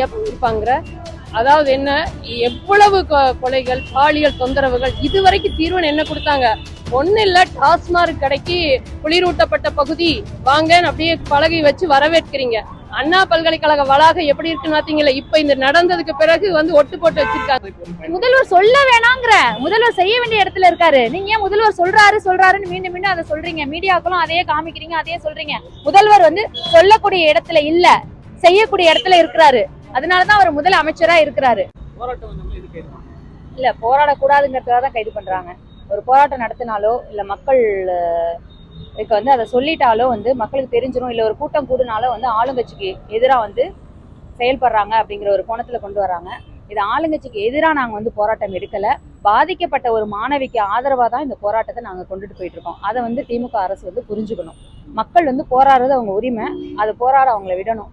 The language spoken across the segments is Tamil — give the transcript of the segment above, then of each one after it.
இருப்பாங்கிற அதாவது என்ன எவ்வளவு கொலைகள் பாலியல் தொந்தரவுகள் இதுவரைக்கும் தீர்வு என்ன கொடுத்தாங்க? ஒண்ணு இல்ல டாஸ்மார்க் கடைக்கு குளிரூட்டப்பட்ட பகுதி. வாங்க அப்படியே பலகை வச்சு வரவேற்கிறீங்க. அண்ணா பல்கலைக்கழக வளாகம் எப்படி இருக்குன்னு பாத்தீங்களா இப்ப இந்த நடந்ததுக்கு பிறகு வந்து ஒட்டு போட்டு வச்சிருக்காங்க. முதல்வர் சொல்ல வேணாங்கிற. முதல்வர் செய்ய வேண்டிய இடத்துல இருக்காரு. நீங்க ஏன் முதல்வர் சொல்றாரு சொல்றாருன்னு மீண்டும் மீண்டும் அதை சொல்றீங்க. மீடியாக்களும் அதையே காமிக்கிறீங்க அதையே சொல்றீங்க. முதல்வர் வந்து சொல்லக்கூடிய இடத்துல இல்ல செய்யக்கூடிய இடத்துல இருக்கிறாரு. அதனாலதான் அவர் முதல் அமைச்சரா இருக்கிறாரு. இல்ல போராடக்கூடாதுங்கிறதுக்காக தான் கைது பண்றாங்க ஒரு போராட்டம் நடத்தினாலோ இல்ல மக்கள் இதுக்கு வந்து அதை சொல்லிட்டாலோ வந்து மக்களுக்கு தெரிஞ்சிரும் இல்ல ஒரு கூட்டம் கூடுனாலோ வந்து ஆளுங்கட்சிக்கு எதிரா வந்து செயல்படுறாங்க அப்படிங்கிற ஒரு கோணத்துல கொண்டு வராங்க. இது ஆளுங்கட்சிக்கு எதிராக நாங்க வந்து போராட்டம் எடுக்கல. பாதிக்கப்பட்ட ஒரு மாணவிக்கு ஆதரவா தான் இந்த போராட்டத்தை நாங்க கொண்டுட்டு போயிட்டு இருக்கோம் அதை வந்து திமுக அரசு வந்து புரிஞ்சுக்கணும். மக்கள் வந்து போராடுறது அவங்க உரிமை. அதை போராட அவங்கள விடணும்.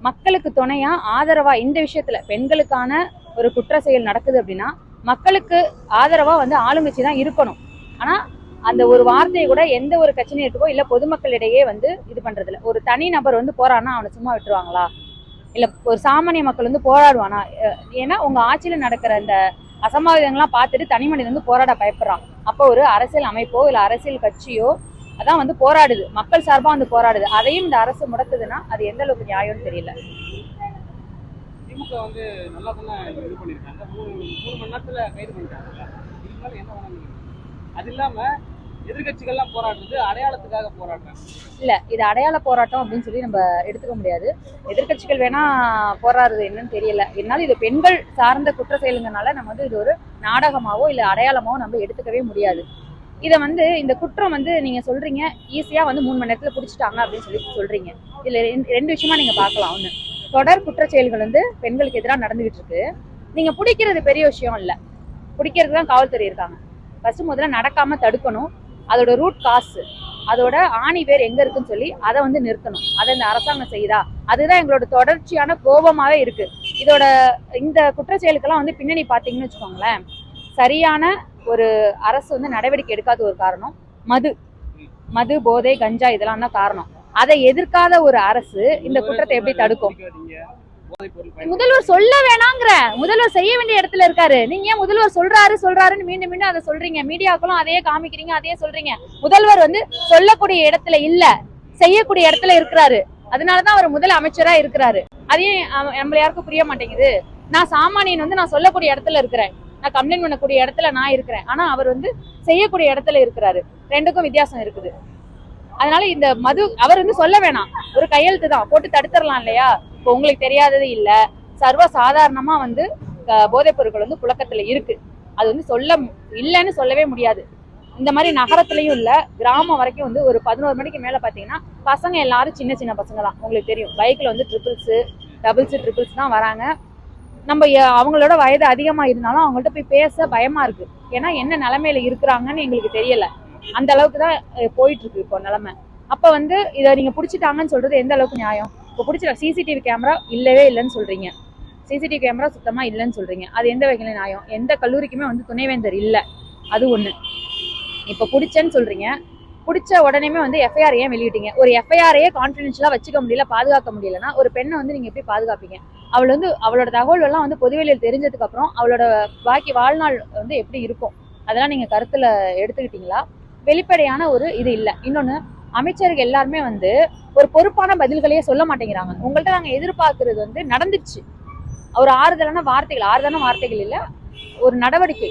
மக்களுக்கு துணையா ஆதரவா இந்த விஷயத்துல பெண்களுக்கான ஒரு குற்ற செயல் நடக்குது அப்படின்னா மக்களுக்கு ஆதரவா வந்து ஆளுங்கட்சி தான் இருக்கணும். ஆனா அந்த ஒரு வார்த்தையை கூட எந்த ஒரு கட்சியினருக்கோ இல்ல பொதுமக்களிடையே வந்து இது பண்றது இல்லை ஒரு தனி நபர் வந்து போறான்னா அவனை சும்மா விட்டுருவாங்களா? இல்ல ஒரு சாமானிய மக்கள் வந்து போராடுவானா? ஏன்னா உங்க ஆட்சியில நடக்கிற இந்த அசம்பாவிதங்கள்லாம் பார்த்துட்டு தனி மனிதன் வந்து போராட பயப்படுறான். அப்போ ஒரு அரசியல் அமைப்போ இல்ல அரசியல் கட்சியோ அதான் வந்து போராடுது. மக்கள் சார்பா வந்து போராடுது. அதையும் இந்த அரசு முடக்குதுன்னா அது எந்த அளவுக்கு நியாயம்னு தெரியல. திமுக வந்து நல்லா தானே இது பண்ணியிருக்காங்க மூணு மூணு மணி நேரத்துல கைது பண்ணிட்டாங்கல்ல. இதுக்கு மேல என்ன வேணாம் அது இல்லாம எதிர்கட்சிகள்லாம் போராடுறது அடையாளத்துக்காக போராடுறாங்க. இல்ல இது அடையாள போராட்டம் அப்படின்னு சொல்லி நம்ம எடுத்துக்க முடியாது. எதிர்க்கட்சிகள் வேணா போராடுறது என்னன்னு தெரியல. இருந்தாலும் இது பெண்கள் சார்ந்த குற்ற செயலுங்கனால நம்ம வந்து இது ஒரு நாடகமாவோ இல்ல அடையாளமாவோ நம்ம எடுத்துக்கவே முடியாது. இதை வந்து இந்த குற்றம் வந்து நீங்க சொல்றீங்க ஈஸியா வந்து மூணு மணி நேரத்துல பிடிச்சிட்டாங்க அப்படின்னு சொல்லி சொல்றீங்க. இதுல ரெண்டு- ரெண்டு விஷயமா நீங்க பார்க்கலாம். ஒண்ணு தொடர் குற்ற செயல்கள் வந்து பெண்களுக்கு எதிராக நடந்துகிட்டு இருக்கு. நீங்க பிடிக்கிறது பெரிய விஷயம் இல்ல. பிடிக்கிறதுக்கு தான் காவல்துறை இருக்காங்க. ஃபர்ஸ்ட் முதல்ல நடக்காம தடுக்கணும். அதோட ரூட் காசு அதோட ஆணி வேர் எங்க இருக்குன்னு சொல்லி அதை வந்து நிறுத்தணும். அதை இந்த அரசாங்கம் செய்யுதா? அதுதான் எங்களோட தொடர்ச்சியான கோபமாவே இருக்கு. இதோட இந்த குற்றச்செயலுக்கெல்லாம் வந்து பின்னணி பாத்தீங்கன்னு வச்சுக்கோங்களேன். சரியான ஒரு அரசு வந்து நடவடிக்கை எடுக்காத ஒரு காரணம் மது. மது போதை கஞ்சா இதெல்லாம் தான் காரணம். அதை எதிர்க்காத ஒரு அரசு இந்த குற்றத்தை எப்படி தடுக்கும். முதல்வர் சொல்ல வேணாங்கிற. முதல்வர் செய்ய வேண்டிய இடத்துல இருக்காரு. நீங்க ஏன் முதல்வர் சொல்றாரு சொல்றாருன்னு மீண்டும் மீண்டும் அதை சொல்றீங்க. மீடியாக்களும் அதையே காமிக்கிறீங்க அதையே சொல்றீங்க. முதல்வர் வந்து சொல்லக்கூடிய இடத்துல இல்ல செய்யக்கூடிய இடத்துல இருக்கிறாரு. அதனாலதான் அவர் முதல் அமைச்சரா இருக்கிறாரு. அதையும் நம்மள யாருக்கும் புரிய மாட்டேங்குது. நான் சாமானியன் வந்து நான் சொல்லக்கூடிய இடத்துல இருக்கிறேன். நான் கம்ப்ளைண்ட் பண்ணக்கூடிய இடத்துல நான் இருக்கிறேன். ஆனா அவர் வந்து செய்யக்கூடிய இடத்துல இருக்கிறாரு. ரெண்டுக்கும் வித்தியாசம் இருக்குது. அதனால இந்த மது அவர் வந்து சொல்ல வேணாம். ஒரு கையெழுத்து தான். போட்டு தடுத்துடலாம் இல்லையா? இப்போ உங்களுக்கு தெரியாதது இல்ல. சர்வ சாதாரணமா வந்து அஹ், போதைப் பொருட்கள் வந்து புழக்கத்துல இருக்கு. அது வந்து சொல்ல இல்லைன்னு சொல்லவே முடியாது. இந்த மாதிரி நகரத்துலயும் இல்ல. கிராமம் வரைக்கும் வந்து ஒரு பதினோரு மணிக்கு மேல பாத்தீங்கன்னா பசங்க எல்லாரும் சின்ன சின்ன பசங்க தான். உங்களுக்கு தெரியும். பைக்ல வந்து ட்ரிபிள்ஸ் டபுள்ஸு ட்ரிபிள்ஸ் தான் வராங்க. நம்ம அவங்களோட வயது அதிகமாக இருந்தாலும் அவங்கள்ட்ட போய் பேச பயமாக இருக்குது ஏன்னா என்ன நிலமையில இருக்கிறாங்கன்னு எங்களுக்கு தெரியல. அந்த அளவுக்கு தான் போயிட்டுருக்கு இப்போ நிலமை. அப்போ வந்து இதை நீங்கள் பிடிச்சிட்டாங்கன்னு சொல்கிறது எந்த அளவுக்கு நியாயம்? இப்போ பிடிச்சிட சிசிடிவி கேமரா இல்லவே இல்லைன்னு சொல்கிறீங்க சிசிடிவி கேமரா சுத்தமாக இல்லைன்னு சொல்கிறீங்க அது எந்த வகையில நியாயம்? எந்த கல்லூரிக்குமே வந்து துணைவேந்தர் இல்லை. அது ஒன்று இப்போ பிடிச்சேன்னு சொல்கிறீங்க பிடிச்ச உடனேமே வந்து எஃப்ஐஆர் ஏன் வெளியிட்டீங்க. ஒரு எஃப்ஐஆரையே கான்ஃபிடென்ஷியலாக வச்சுக்க முடியல பாதுகாக்க முடியலன்னா ஒரு பெண்ணை வந்து நீங்கள் எப்படி பாதுகாப்பீங்க? அவள் வந்து அவளோட தகவல் எல்லாம் வந்து பொதுவெளியில் தெரிஞ்சதுக்கு அப்புறம் அவளோட பாக்கி வாழ்நாள் வந்து எப்படி இருக்கும்? அதெல்லாம் நீங்க கருத்துல எடுத்துக்கிட்டீங்களா? வெளிப்படையான ஒரு இது இல்ல. இன்னொன்னு அமைச்சர்கள் எல்லாருமே வந்து ஒரு பொறுப்பான பதில்களையே சொல்ல மாட்டேங்கிறாங்க. உங்கள்ட்ட நாங்க எதிர்பார்க்கறது வந்து நடந்துச்சு ஒரு ஆறுதலான வார்த்தைகள் ஆறுதலான வார்த்தைகள் இல்ல ஒரு நடவடிக்கை.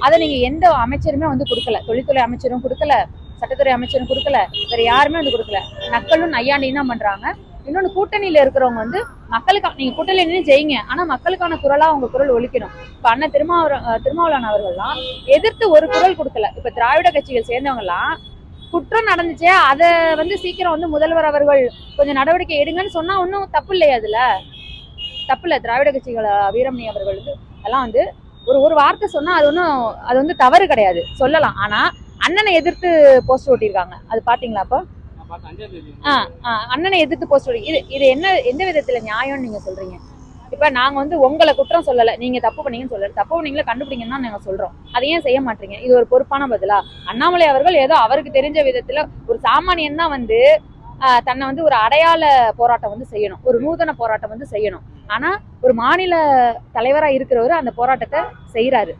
அதை நீங்க எந்த அமைச்சருமே வந்து கொடுக்கல. தொழில்துறை அமைச்சரும் கொடுக்கல சட்டத்துறை அமைச்சரும் கொடுக்கல வேற யாருமே வந்து கொடுக்கல. நக்கலும் நையாண்டியும் தான் பண்றாங்க. இன்னொன்னு கூட்டணியில இருக்கிறவங்க வந்து மக்களுக்கு நீங்க கூட்டணியில் நின்று ஜெயிங்க. ஆனா மக்களுக்கான குரலா அவங்க குரல் ஒழிக்கணும் இப்போ அண்ணன் திருமாவர திருமாவளவன் அவர்கள்லாம் எதிர்த்து ஒரு குரல் கொடுக்கல. இப்ப திராவிட கட்சிகள் சேர்ந்தவங்க எல்லாம் குற்றம் நடந்துச்சே அதை வந்து சீக்கிரம் வந்து முதல்வர் அவர்கள் கொஞ்சம் நடவடிக்கை எடுங்கன்னு சொன்னா ஒன்றும் தப்பு இல்லையா அதுல. தப்பு இல்லை. திராவிட கட்சிகள் வீரமணி அவர்கள் வந்து அதெல்லாம் வந்து ஒரு ஒரு வார்த்தை சொன்னா அது ஒன்றும் அது வந்து தவறு கிடையாது. சொல்லலாம். ஆனா அண்ணனை எதிர்த்து போஸ்ட் ஓட்டியிருக்காங்க அது பாத்தீங்களா அப்போ? அண்ணனை எதிர்த்து போஸ்ட் இது இது என்ன எந்த விதத்துல நியாயம்னு நீங்க சொல்றீங்க? இப்ப நாங்க வந்து உங்களை குற்றம் சொல்லல. நீங்க தப்பு பண்ணீங்கன்னு சொல்லல. தப்பு பண்ணீங்களா கண்டுபிடிங்கன்னு தான் நாங்க சொல்றோம். அதை ஏன் செய்ய மாட்டீங்க? இது ஒரு பொறுப்பான பதிலா? அண்ணாமலை அவர்கள் ஏதோ அவருக்கு தெரிஞ்ச விதத்துல ஒரு சாமானியன் தான் வந்து தன்னை வந்து ஒரு அடையாள போராட்டம் வந்து செய்யணும். ஒரு நூதன போராட்டம் வந்து செய்யணும். ஆனா ஒரு மாநில தலைவரா இருக்கிறவர் அந்த போராட்டத்தை செய்யறாரு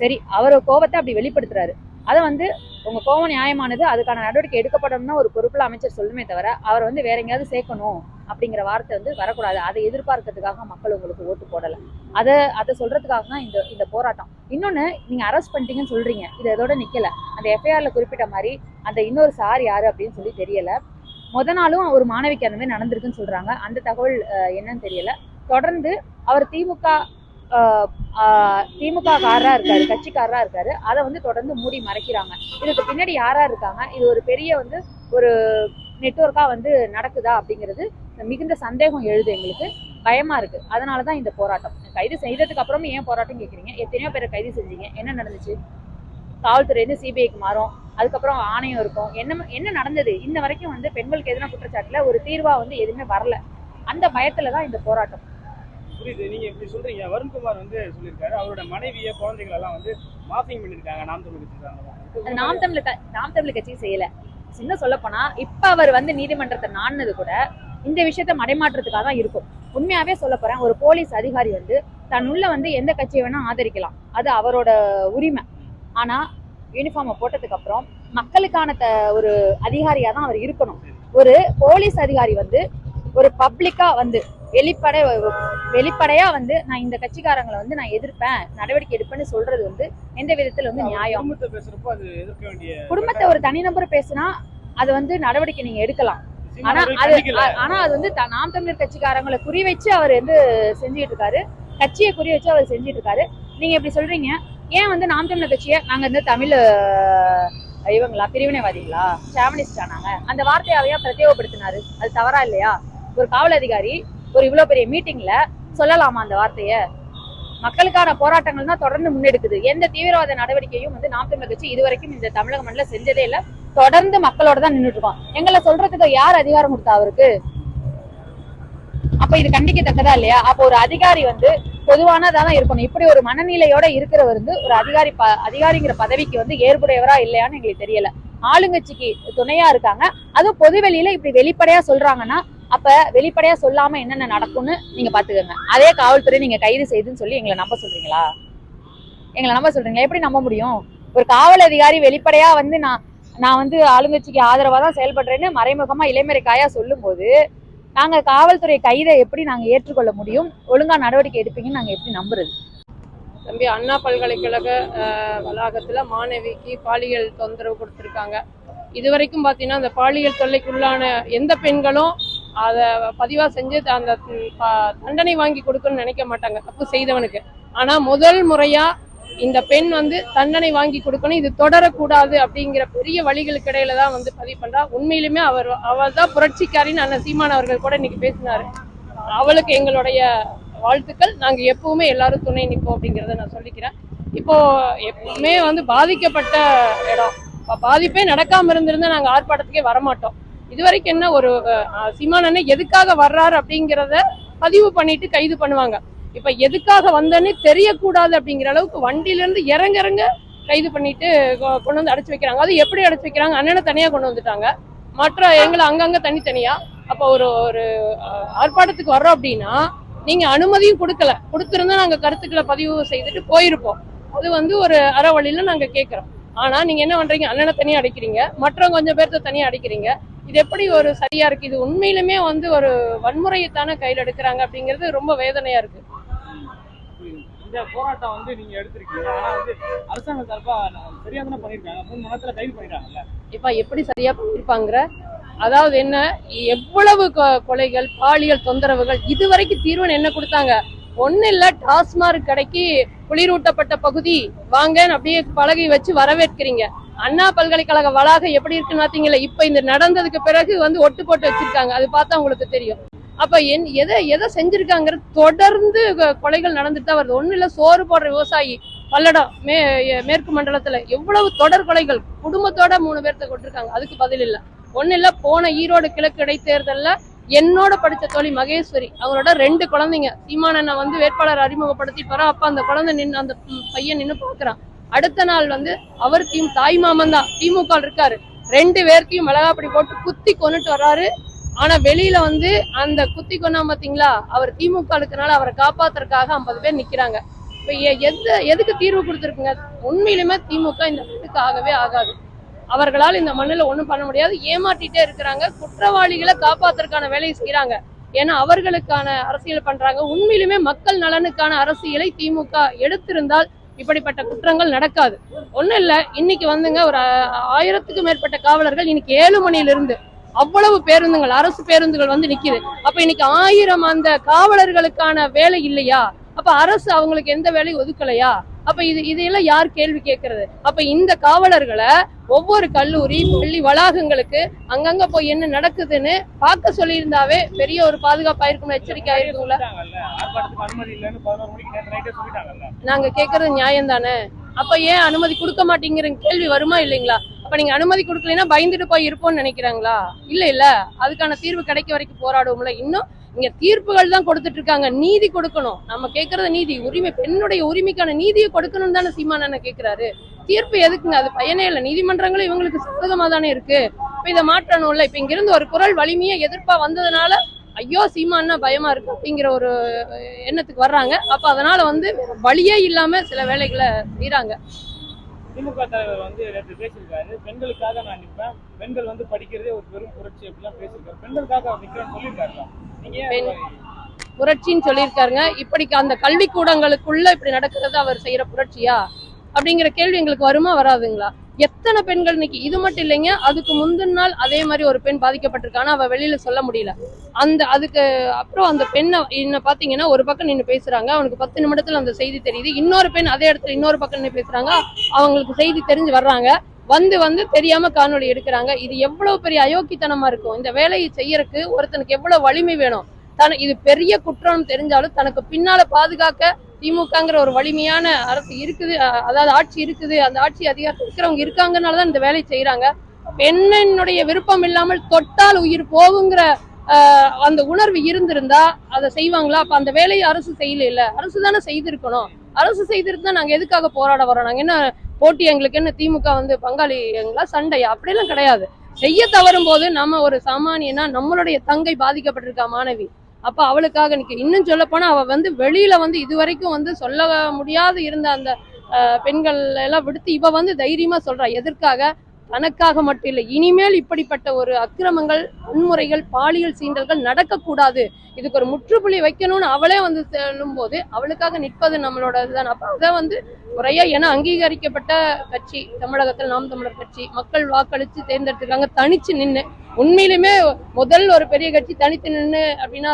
சரி அவர் கோபத்தை அப்படி வெளிப்படுத்துறாரு. அதை வந்து உங்க கோவம் நியாயமானது அதுக்கான நடவடிக்கை எடுக்கப்படணும்னா ஒரு பொறுப்புல அமைச்சர் சொல்லுமே தவிர அவர் வந்து வேற எங்கேயாவது சேர்க்கணும் அப்படிங்கிற வார்த்தை வந்து வரக்கூடாது. அதை எதிர்பார்க்கறதுக்காக மக்கள் உங்களுக்கு ஓட்டு போடலை. அதை அதை சொல்றதுக்காக தான் இந்த இந்த போராட்டம். இன்னொன்று நீங்க அரெஸ்ட் பண்ணிட்டீங்கன்னு சொல்றீங்க. இது இதோட நிக்கல. அந்த எஃப்ஐஆர்ல குறிப்பிட்ட மாதிரி அந்த இன்னொரு சார் யாரு அப்படின்னு சொல்லி தெரியல. முத நாளும் ஒரு மாணவிக்கு அந்த மாதிரி நடந்திருக்குன்னு சொல்றாங்க. அந்த தகவல் என்னன்னு தெரியல. தொடர்ந்து அவர் திமுக திமுக காரரா இருக்காரு கட்சிக்காரரா இருக்காரு. அதை வந்து தொடர்ந்து மூடி மறைக்கிறாங்க. இதுக்கு பின்னாடி யாரா இருக்காங்க? இது ஒரு பெரிய வந்து ஒரு நெட்ஒர்க்கா வந்து நடக்குதா அப்படிங்கிறது மிகுந்த சந்தேகம் எழுது எங்களுக்கு. பயமா இருக்கு. அதனால தான் இந்த போராட்டம். கைது செய்ததுக்கு அப்புறமும் ஏன் போராட்டம் கேட்குறீங்க? எத்தனையோ பேரை கைது செஞ்சீங்க. என்ன நடந்துச்சு? காவல்துறையிலேருந்து சிபிஐக்கு மாறும். அதுக்கப்புறம் ஆணையம் இருக்கும். என்ன என்ன நடந்தது? இந்த வரைக்கும் வந்து பெண்களுக்கு எதிரான குற்றச்சாட்டில் ஒரு தீர்வாக வந்து எதுவுமே வரல. அந்த பயத்தில் தான் இந்த போராட்டம். புரியுது. நீங்க இப்படி சொல்றீங்க. வருண்குமார் வந்து சொல்லியிருக்காரு. அவரோட மனைவிய குழந்தைகள் எல்லாம் வந்து மாஃபிங் பண்ணிருக்காங்க நாம் தமிழ் கட்சி நாம் தமிழ் நாம் தமிழ் கட்சி செய்யல. சின்ன சொல்ல போனா இப்ப அவர் வந்து நீதிமன்றத்தை நாடினது கூட இந்த விஷயத்த மடைமாற்றத்துக்காக தான் இருக்கும். உண்மையாவே சொல்ல போறேன் ஒரு போலீஸ் அதிகாரி வந்து தன்னுள்ள வந்து எந்த கட்சியை வேணா ஆதரிக்கலாம். அது அவரோட உரிமை. ஆனா யூனிஃபார்மை போட்டதுக்கு அப்புறம் மக்களுக்கான த ஒரு அதிகாரியா தான் அவர் இருக்கணும். ஒரு போலீஸ் அதிகாரி வந்து ஒரு பப்ளிக்கா வந்து வெளிப்படை வெளிப்படையா வந்து நான் இந்த கட்சிக்காரங்களை வந்து நான் எதிர்ப்பேன் நடவடிக்கை எடுப்பேன்னு சொல்றது வந்து எந்த விதத்துல வந்து நியாயம்? குடும்பத்தை ஒரு தனிநபர் பேசுனா அது வந்து நடவடிக்கை நீங்க எடுக்கலாம். ஆனா அது ஆனா அது வந்து நாம் தமிழர் கட்சிக்காரங்களை குறி வச்சு அவர் வந்து செஞ்சுட்டு இருக்காரு. கட்சியை குறி வச்சு அவர் செஞ்சுட்டு இருக்காரு. நீங்க இப்படி சொல்றீங்க. ஏன் வந்து நாம் தமிழர் கட்சியை நாங்க வந்து தமிழ் இவங்களா பிரிவினைவாதிகளா சாவனிஸ்டா நாங்க? அந்த வார்த்தையை அவர் ஏன் பிரத்யேகப்படுத்தினாரு? அது தவறா இல்லையா? ஒரு காவல் அதிகாரி ஒரு இவ்வளவு பெரிய மீட்டிங்ல சொல்லலாமா அந்த வார்த்தைய? மக்களுக்கான போராட்டங்கள் தான் தொடர்ந்து முன்னெடுக்குது. எந்த தீவிரவாத நடவடிக்கையும் வந்து நாம் தமிழர் கட்சி இதுவரைக்கும் இந்த தமிழக மண்ணில் செஞ்சதே இல்ல. தொடர்ந்து மக்களோட தான் நின்றுட்டு இருக்கோம். எங்களை சொல்றதுக்கு யார் அதிகாரம் கொடுத்தா அவருக்கு? அப்ப இது கண்டிக்கத்தக்கதா இல்லையா? அப்ப ஒரு அதிகாரி வந்து பொதுவானதா தான் இருக்கணும். இப்படி ஒரு மனநிலையோட இருக்கிறவர் வந்து ஒரு அதிகாரி ப அதிகாரிங்கிற பதவிக்கு வந்து ஏற்புடையவரா இல்லையான்னு எங்களுக்கு தெரியல. ஆளுங்கட்சிக்கு துணையா இருக்காங்க. அதுவும் பொதுவெளியில இப்படி வெளிப்படையா சொல்றாங்கன்னா அப்ப வெளிப்படையா சொல்லாம என்னென்ன நடக்கும்னு நீங்க பாத்துக்கோங்க. அதே காவல்துறை நீங்க கைது செய்துன்னு சொல்லி எங்களை நம்ப சொல்றீங்களா? எங்களை நம்ப சொல்றீங்களா? எப்படி நம்ப முடியும்? ஒரு காவல் அதிகாரி வெளிப்படையா வந்து நான் நான் வந்து ஆளுங்கட்சிக்கு ஆதரவா தான் செயல்படுறேன்னு மறைமுகமா இளைமறை காயா சொல்லும்போது நாங்க காவல்துறை கைதை எப்படி நாங்க ஏற்றுக்கொள்ள முடியும்? ஒழுங்கா நடவடிக்கை எடுப்பீங்கன்னு நாங்க எப்படி நம்புறது? தம்பி அண்ணா பல்கலைக்கழக வளாகத்துல மாணவிக்கு பாலியல் தொந்தரவு கொடுத்துருக்காங்க. இது வரைக்கும் பார்த்தீங்கன்னா அந்த பாலியல் தொல்லைக்குள்ளான எந்த பெண்களும் அதை பதிவாக செஞ்சு அந்த ப- தண்டனை வாங்கி கொடுக்கணும்னு நினைக்க மாட்டாங்க. தப்பு செய்தவனுக்கு. ஆனால் முதல் முறையாக இந்த பெண் வந்து தண்டனை வாங்கி கொடுக்கணும். இது தொடரக்கூடாது அப்படிங்கிற பெரிய வழிகளுக்கு இடையில தான் வந்து பதிவு பண்றா. உண்மையிலுமே அவர் அவள் தான் புரட்சிக்காரின்னு அண்ணன் சீமான் அவர்கள் கூட இன்னைக்கு பேசினாரு. அவளுக்கு எங்களுடைய வாழ்த்துக்கள். நாங்க எப்பவுமே எல்லாரும் துணை நிற்போம் அப்படிங்கிறத நான் சொல்லிக்கிறேன். இப்போ எப்பவுமே வந்து பாதிக்கப்பட்ட இடம். பாதிப்பே நடக்காம இருந்திருந்தா நாங்க ஆர்ப்பாட்டத்துக்கே வரமாட்டோம். இது வரைக்கும் என்ன ஒரு அஹ், சீமான் அண்ணன் எதுக்காக வர்றாரு அப்படிங்கிறத பதிவு பண்ணிட்டு கைது பண்ணுவாங்க. இப்ப எதுக்காக வந்தேன்னு தெரியக்கூடாது அப்படிங்கிற அளவுக்கு வண்டியில இருந்து இறங்க இறங்க கைது பண்ணிட்டு கொ- கொண்டு வந்து அடைச்சு வைக்கிறாங்க. அது எப்படி அடைச்சு வைக்கிறாங்க? அண்ணனை தனியா கொண்டு வந்துட்டாங்க. மற்ற எங்களை அங்கங்க தனித்தனியா? அப்ப ஒரு ஒரு ஆர்ப்பாட்டத்துக்கு வர்றோம் அப்படின்னா நீங்க அனுமதியும் கொடுக்கல. கொடுத்திருந்தா நாங்க கருத்துக்களை பதிவு செய்துட்டு போயிருப்போம். அது வந்து ஒரு அற வழியில நாங்க கேட்கிறோம் ஆனா நீங்க என்ன பண்றீங்க? அண்ணனை தனியா அடிக்கிறீங்க. மற்றவங்க கொஞ்சம் பேர்த்த தனியா அடிக்கிறீங்க. இது எப்படி ஒரு சரியா இருக்கு? இது உண்மையிலுமே வந்து ஒரு வன்முறையைத்தானே கையில் எடுக்கிறாங்க அப்படிங்கிறது ரொம்ப வேதனையா இருக்கு. இந்த போராட்டம் வந்து நீங்க எடுத்திருக்கீங்க. ஆனா வந்து அரசாங்கம் சார்பா சரியா தானே பண்ணிருக்காங்க மூணு மணி நேரத்துல கைது பண்ணிட்டாங்கல்ல? இப்ப எப்படி சரியா பண்ணிருப்பாங்கிற அதாவது என்ன? எவ்வளவு கொலைகள் பாலியல் தொந்தரவுகள் இதுவரைக்கும் தீர்வுன்னு என்ன கொடுத்தாங்க? ஒண்ணு இல்ல டாஸ்மார்க் கடைக்கு குளிரூட்டப்பட்ட பகுதி. வாங்கன்னு அப்படியே பலகை வச்சு வரவேற்கிறீங்க. அண்ணா பல்கலைக்கழக வளாகம் எப்படி இருக்குன்னு பார்த்தீங்களா இப்ப இந்த நடந்ததுக்கு பிறகு வந்து ஒட்டு போட்டு வச்சிருக்காங்க. அது பார்த்தா உங்களுக்கு தெரியும். அப்ப என் எதை எதை செஞ்சிருக்காங்கிறது தொடர்ந்து கொலைகள் நடந்துட்டு தான் வருது. ஒண்ணு இல்ல சோறு போடுற விவசாயி பல்லடம் மே மேற்கு மண்டலத்துல எவ்வளவு தொடர் கொலைகள் குடும்பத்தோட மூணு பேர்த்த கொண்டிருக்காங்க அதுக்கு பதில் இல்ல. ஒண்ணு இல்ல போன ஈரோடு கிழக்கு இடைத்தேர்தல்ல என்னோட படித்த தோழி மகேஸ்வரி அவங்களோட ரெண்டு குழந்தைங்க சீமானண்ணா வந்து வேட்பாளர் அறிமுகப்படுத்தி போகிறோம் அப்ப அந்த குழந்தை நின்று அந்த பையன் நின்று பாக்குறான். அடுத்த நாள் வந்து அவர் தீம் தாய் மாமன் தான். திமுக இருக்காரு. ரெண்டு பேர்த்தையும் மிளகாப்படி போட்டு குத்தி கொண்டுட்டு வர்றாரு. ஆனா வெளியில வந்து அந்த குத்தி கொண்டா பாத்தீங்களா? அவர் திமுக இருக்கனால அவரை காப்பாத்துறதுக்காக ஐம்பது பேர் நிக்கிறாங்க. இப்ப எது எதுக்கு தீர்வு கொடுத்துருக்குங்க? உண்மையிலுமே திமுக இந்த வீட்டுக்கு ஆகவே ஆகாது. அவர்களால் இந்த மண்ணுல ஒண்ணும் பண்ண முடியாது. ஏமாற்றிட்டே இருக்கிறாங்க. குற்றவாளிகளை காப்பாத்துறதுக்கான வேலையை செய்யறாங்க ஏன்னா அவர்களுக்கான அரசியல் பண்றாங்க. உண்மையிலுமே மக்கள் நலனுக்கான அரசியலை திமுக எடுத்திருந்தால் இப்படிப்பட்ட குற்றங்கள் நடக்காது. ஒண்ணும் இல்ல இன்னைக்கு வந்துங்க ஒரு ஆ- ஆயிரத்துக்கும் மேற்பட்ட காவலர்கள் இன்னைக்கு ஏழு மணியிலிருந்து இருந்து அவ்வளவு பேருந்துகள் அரசு பேருந்துகள் வந்து நிக்குது. அப்ப இன்னைக்கு ஆயிரம் அந்த காவலர்களுக்கான வேலை இல்லையா? அப்ப அரசு அவங்களுக்கு எந்த வேலையும் ஒதுக்கலையா? அப்ப இது இதையெல்லாம் யார் கேள்வி கேட்கறது? அப்ப இந்த காவலர்களை ஒவ்வொரு கல்லூரி பள்ளி வளாகங்களுக்கு அங்கங்க போய் என்ன நடக்குதுன்னு பார்க்க சொல்லியிருந்தாவே பெரிய ஒரு பாதுகாப்பா இருக்கும் எச்சரிக்கை ஆயிருக்கும்ல? நாங்க கேக்குறது நியாயம் தானே அப்ப ஏன் அனுமதி கொடுக்க மாட்டேங்கிற கேள்வி வருமா இல்லைங்களா? அப்ப நீங்க அனுமதி கொடுக்கலன்னா பயந்துட்டு போய் இருப்போம்னு நினைக்கிறாங்களா? இல்ல இல்ல. அதுக்கான தீர்வு கிடைக்க வரைக்கும் போராடுவோம்ல. இன்னும் இங்க தீர்ப்புகள் தான் கொடுத்துட்டு இருக்காங்க நீதி கொடுக்கணும். நம்ம கேட்கறது நீதி. உரிமை பெண்ணுடைய உரிமைக்கான நீதியை கொடுக்கணும் தானே சீமானண்ண கேட்கிறாரு. தீர்ப்பு எதுக்குங்க? அது பயனே இல்லை. நீதிமன்றங்களும் இவங்களுக்கு சாதகமா தானே இருக்கு. இப்ப இதை மாற்றணும்ல. இப்ப இங்க இருந்து ஒரு குரல் வலிமையா எதிர்ப்பா வந்ததுனால ஐயோ சீமான்னா பயமா இருக்கு அப்படிங்கிற ஒரு எண்ணத்துக்கு வர்றாங்க. அப்ப அதனால வந்து வழியே இல்லாம சில வேலைகளை செய்யறாங்க திமுக தலைவர் வந்து நேற்று பேசியிருக்காரு. பெண்களுக்காக நான் நிற்பேன். பெண்கள் வந்து படிக்கிறதே ஒரு பெரும் புரட்சி அப்படிலாம் பேசியிருக்காரு. பெண்களுக்காக நிற்கிறேன்னு சொல்லியிருக்காரு பெண்- புரட்சின்னு சொல்லியிருக்காருங்க. இப்படிக்கு அந்த கல்விக்கூடங்களுக்குள்ள இப்படி நடக்கிறது அவர் செய்யற புரட்சியா? அப்படிங்கிற கேள்வி எங்களுக்கு வருமா வராதுங்களா? எத்தனை பெண்கள் இன்னைக்கு? இது மட்டும் இல்லைங்க அதுக்கு முந்தின நாள் அதே மாதிரி ஒரு பெண் பாதிக்கப்பட்டிருக்கானா அவ வெளியில சொல்ல முடியல. அந்த அதுக்கு அப்புறம் அந்த பெண்ணை என்ன பாத்தீங்கன்னா ஒரு பக்கம் நின்று பேசுறாங்க. அவனுக்கு பத்து நிமிடத்துல அந்த செய்தி தெரியுது. இன்னொரு பெண் அதே இடத்துல இன்னொரு பக்கம் நின்று பேசுறாங்க. அவங்களுக்கு செய்தி தெரிஞ்சு வர்றாங்க. வந்து வந்து தெரியாம காணொலி எடுக்கிறாங்க. இது எவ்வளவு பெரிய அயோக்கித்தனமா இருக்கும். இந்த வேலையை செய்யறதுக்கு ஒருத்தனுக்கு எவ்வளவு வலிமை வேணும்? தன இது பெரிய குற்றம் தெரிஞ்சாலும் தனக்கு பின்னால பாதுகாக்க திமுகங்கிற ஒரு வலிமையான அரசு இருக்குது. அதாவது ஆட்சி இருக்குது. அந்த ஆட்சி அதிகாரத்தில் இருக்கிறவங்க இருக்காங்கனாலதான் இந்த வேலையை செய்யறாங்க பெண்ணினுடைய விருப்பம் இல்லாமல் தொட்டால் உயிர் போகுங்கிற ஆஹ், அந்த உணர்வு இருந்திருந்தா அதை செய்வாங்களா? அப்ப அந்த வேலையை அரசு செய்யல இல்ல. அரசு தானே செய்திருக்கணும். அரசு செய்திருந்தா நாங்க எதுக்காக போராட வரோம் நாங்க என்ன போட்டி எங்களுக்கு என்ன திமுக வந்து பங்காளி எங்களா சண்டை அப்படிலாம் கிடையாது. செய்ய தவறும் போது நம்ம ஒரு சாமானியனா நம்மளுடைய தங்கை பாதிக்கப்பட்டிருக்கா மாணவி. அப்ப அவளுக்காக நிக்க இன்னும் சொல்ல போனா அவ வந்து வெளியில வந்து இதுவரைக்கும் வந்து சொல்ல முடியாது இருந்த அந்த பெண்கள் எல்லாம் விடுத்து இவ வந்து தைரியமா சொல்றா எதற்காக? தனக்காக மட்டும் இல்லை. இனிமேல் இப்படிப்பட்ட ஒரு அக்கிரமங்கள் வன்முறைகள் பாலியல் சீண்டல்கள் நடக்கக்கூடாது. இதுக்கு ஒரு முற்றுப்புள்ளி வைக்கணும்னு அவளே வந்து சொல்லும் போது அவளுக்காக நிற்பது நம்மளோட இதுதான். அப்ப அதை வந்து முறையா என அங்கீகரிக்கப்பட்ட கட்சி தமிழகத்தில் நாம் தமிழர் கட்சி மக்கள் வாக்களித்து தேர்ந்தெடுத்துருக்காங்க. தனிச்சு நின்னு உண்மையிலுமே முதல் ஒரு பெரிய கட்சி தனித்து நின்று அப்படின்னா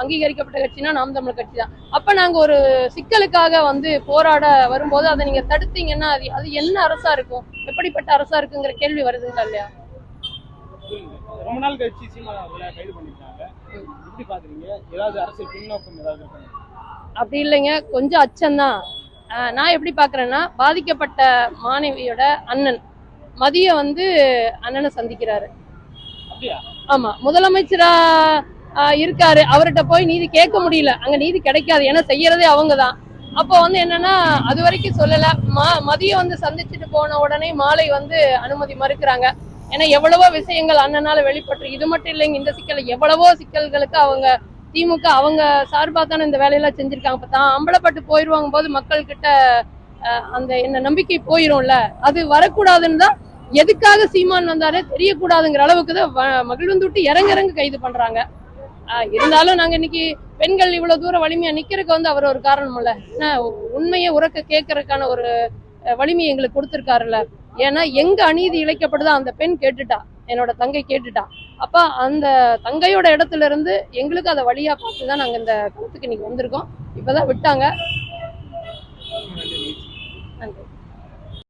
அங்கீகரிக்கப்பட்ட கட்சினா நாம் தமிழர் கட்சி தான். அப்ப நாங்க ஒரு சிக்கலுக்காக வந்து போராட வரும்போது அதை நீங்க தடுத்தீங்கன்னா அது அது என்ன அரசா இருக்கும்? எப்படிப்பட்ட அரசா இருக்குங்கிற கேள்வி வருதுங்களா இல்லையா. ரொம்ப நாள் கழிச்சு அவர்களை கைது பண்ணிருக்காங்க எப்படி பாக்குறீங்க? ஏதாவது அரசியல் பின்னோக்கம் ஏதாவது? அப்படி இல்லைங்க. கொஞ்சம் அச்சம்தான். நான் எப்படி பார்க்கறேன்னா பாதிக்கப்பட்ட மாணவியோட அண்ணன் மதிய வந்து அண்ணனை சந்திக்கிறாரு. அப்படியா? ஆமா. முதலமைச்சரா இருக்காரு. அவர்கிட்ட போய் நீதி கேட்க முடியல. அங்க நீதி கிடைக்காது. ஏன்னா செய்யறதே அவங்கதான். அப்போ வந்து என்னன்னா அது வரைக்கும் சொல்லல. மா மதியம் வந்து சந்திச்சுட்டு போன உடனே மாலை வந்து அனுமதி மறுக்கிறாங்க. ஏன்னா எவ்வளவோ விஷயங்கள் அண்ணனால வெளிப்பட்டு இது மட்டும் இல்லைங்க இந்த சிக்கல் எவ்வளவோ சிக்கல்களுக்கு அவங்க திமுக அவங்க சார்பாக தானே இந்த வேலையெல்லாம் செஞ்சிருக்காங்க. இப்போ தான் அம்பலப்பட்டு போயிருவாங்க போது மக்கள் கிட்ட ஆஹ், அந்த என்ன நம்பிக்கை போயிரும்ல. அது வரக்கூடாதுன்னு தான் எதுக்காக சீமான் வந்தாரே தெரியக்கூடாதுங்கிற அளவுக்கு தான் வ- விட்டு இறங்க இறங்க கைது பண்றாங்க. இருந்தாலும் நாங்க இன்னைக்கு பெண்கள் இவ்வளவு தூரம் வலிமையா நிக்கிறதுக்கு வந்து அவர் ஒரு காரணம் இல்ல உண்மையை உறக்க கேட்கறதுக்கான ஒரு வலிமையை எங்களுக்கு கொடுத்துருக்காருல்ல. ஏன்னா எங்க அநீதி இழைக்கப்படுதோ அந்த பெண் கேட்டுட்டா. என்னோட தங்கை கேட்டுட்டா. அப்ப அந்த தங்கையோட இடத்துல இருந்து எங்களுக்கு அதை வழியா பார்த்து தான் நாங்க இந்த களத்துக்கு இன்னைக்கு வந்திருக்கோம். இப்பதான் விட்டாங்க. நன்றி.